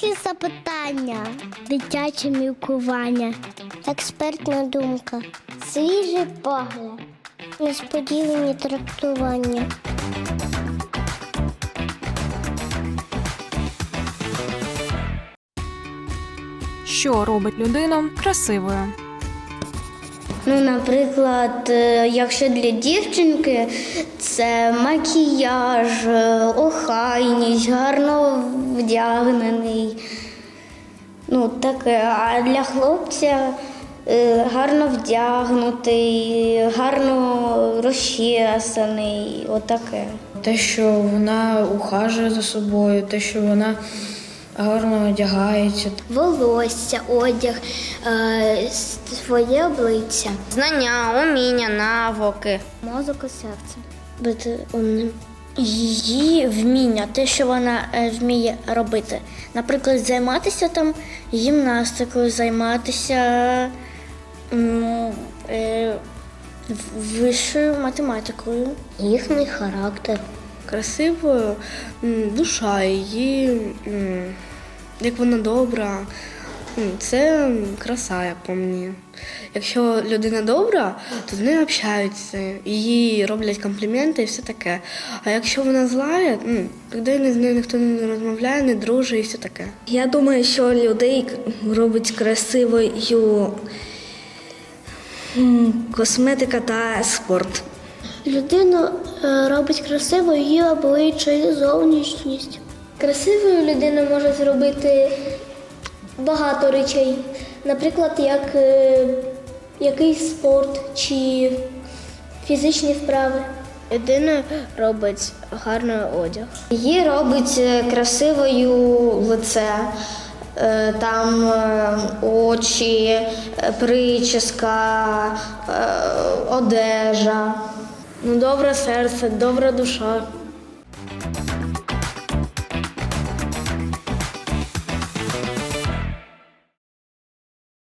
Дорослі запитання, дитяче мілкування, експертна думка, свіжий погляд, несподівані трактування. Що робить людину красивою? Ну, наприклад, е, якщо для дівчинки це макіяж, е, охайність, гарно вдягнений. Ну, таке. А для хлопця е, гарно вдягнутий, гарно розчесаний, отаке. Те, що вона ухажує за собою, те, що вона гарно одягається. Волосся, одяг, е, своє обличчя. Знання, уміння, навики. Мозок і серце. Бути умним. Її вміння, те, що вона е, вміє робити. Наприклад, займатися там гімнастикою, займатися е, вищою математикою. Їхній характер. красивою душа її, як вона добра. Це краса, як по мені. Якщо людина добра, то з нею общаються, їй роблять компліменти і все таке. А якщо вона злая, м, тоді з нею ніхто не розмовляє, не дружить і все таке. Я думаю, що людей робить красивою косметика та спорт. Людину е, робить красивою її обличчя і зовнішність. Красивою людина може зробити багато речей. Наприклад, як е, якийсь спорт чи фізичні вправи. Людина робить гарний одяг. Її робить е, красивою лице. Е, Там очі, прическа, одежа. Ну, добре серце, добра душа.